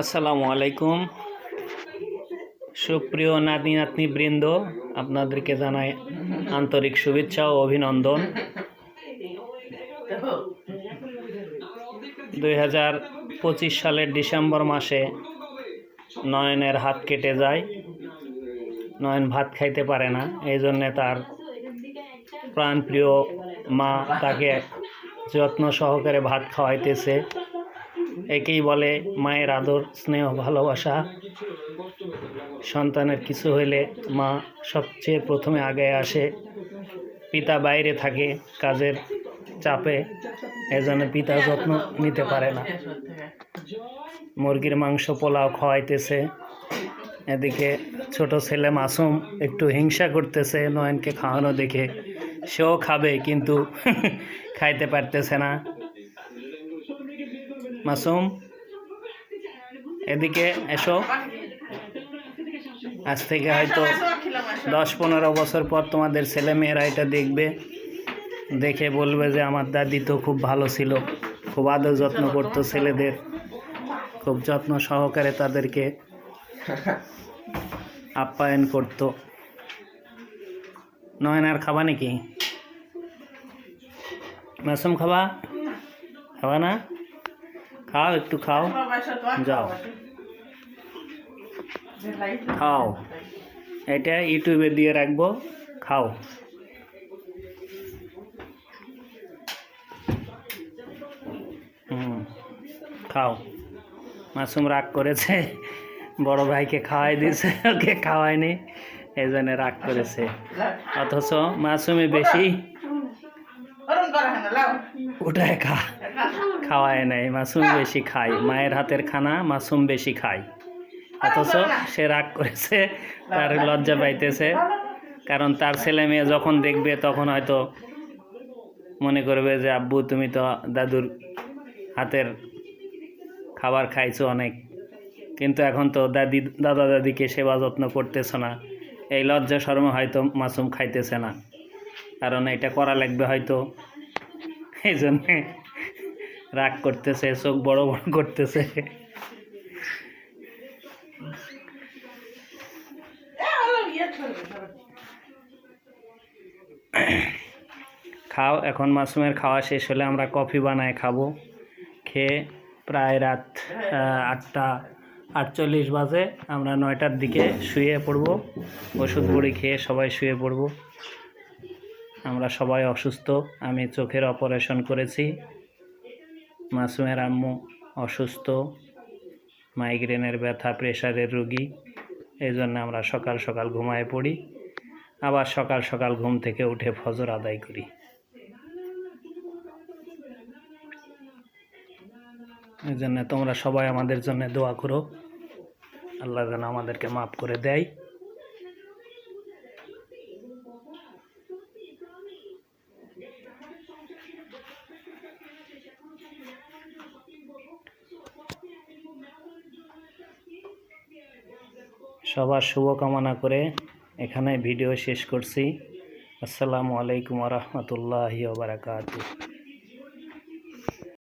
আসসালামু আলাইকুম। সুপ্রিয় নাতি নাতনি বৃন্দ আপনাদেরকে জানাই আন্তরিক শুভেচ্ছা ও অভিনন্দন। দুই হাজার পঁচিশ সালের ডিসেম্বর মাসে নয়নের হাত কেটে যায়। নয়ন ভাত খাইতে পারে না, এই জন্যে তার প্রাণপ্রিয় মা তাকে যত্ন সহকারে ভাত খাওয়াইতেছে। একেই বলে মায়ের আদর, স্নেহ, ভালোবাসা। সন্তানের কিছু হইলে মা সবচেয়ে প্রথমে আগে আসে। পিতা বাইরে থাকে, কাজের চাপে। এজন্য পিতা যত্ন নিতে পারে না। মুরগির মাংস, পোলাও খাওয়াইতেছে। এদিকে ছোট ছেলে মাসুম একটু হিংসা করতেছে নয়নকে খাওয়ানো দেখে। সেও খাবে, কিন্তু খাইতে পারতেছে না। মাসুম, এদিকে এসো। আজ থেকে হয়তো দশ পনেরো বছর পর তোমাদের ছেলে মেয়েরা এটা দেখবে। দেখে বলবে যে, আমার দাদি তো খুব ভালো ছিল, খুব আদর যত্ন করতো ছেলেদের। খুব যত্ন সহকারে তাদেরকে আপ্যায়ন করতো। নয়নার খাবা নাকি? মাসুম খাবা? খাবা না? খাও, একটু খাও। যাও। খাও। এটা ইউটিউবে দিয়ে রাখব। খাও। হুম, খাও। মাসুম রাগ করেছে। বড় ভাইকে খাওয়াই দিয়েছে, ওকে খাওয়ায়নি। এই জন্য রাগ করেছে। অথচ মাসুমে বেশি ওটাই খা খাওয়ায় নাই। মাসুম বেশি খায়। মায়ের হাতের খানা মাসুম বেশি খায়। অথচ সে রাগ করেছে, তার লজ্জা পাইতেছে। কারণ তার ছেলে মেয়ে যখন দেখবে, তখন হয়তো মনে করবে যে, আব্বু, তুমি তো দাদুর হাতের খাবার খাইছো অনেক। কিন্তু এখন তো দাদি দাদা দাদিকে সেবা যত্ন করতেছ না। এই লজ্জা শর্মে হয়তো মাসুম খাইতেছে না। কারণ এটা করা লাগবে হয়তো। এই জন্যে রাগ করতেছে, চোখ বড় বড় করতেছে। খাও, এখন মাসুমের খাওয়া শেষ হলে আমরা কফি বানায় খাব। খেয়ে প্রায় রাত আটটা আটচল্লিশ বাজে, আমরা নয়টার দিকে শুয়ে পড়ব। ওষুধ বড়ি খেয়ে সবাই শুয়ে পড়ব। আমরা সবাই অসুস্থ, আমি চোখের অপারেশন করেছি। মাসুমের আম্মু অসুস্থ, মাইগ্রেনের ব্যথা, প্রেশারের রুগী, এই জন্য আমরা সকাল সকাল ঘুমায় পড়ি। আবার সকাল সকাল ঘুম থেকে উঠে ফজর আদায় করি। এই জন্য তোমরা সবাই আমাদের জন্য দোয়া করো। আল্লাহ যেন আমাদেরকে মাফ করে দেয়। সবার শুভকামনা করে এখানে ভিডিও শেষ করছি। আসসালামু আলাইকুম রহমতুল্লাহি বারাকাতু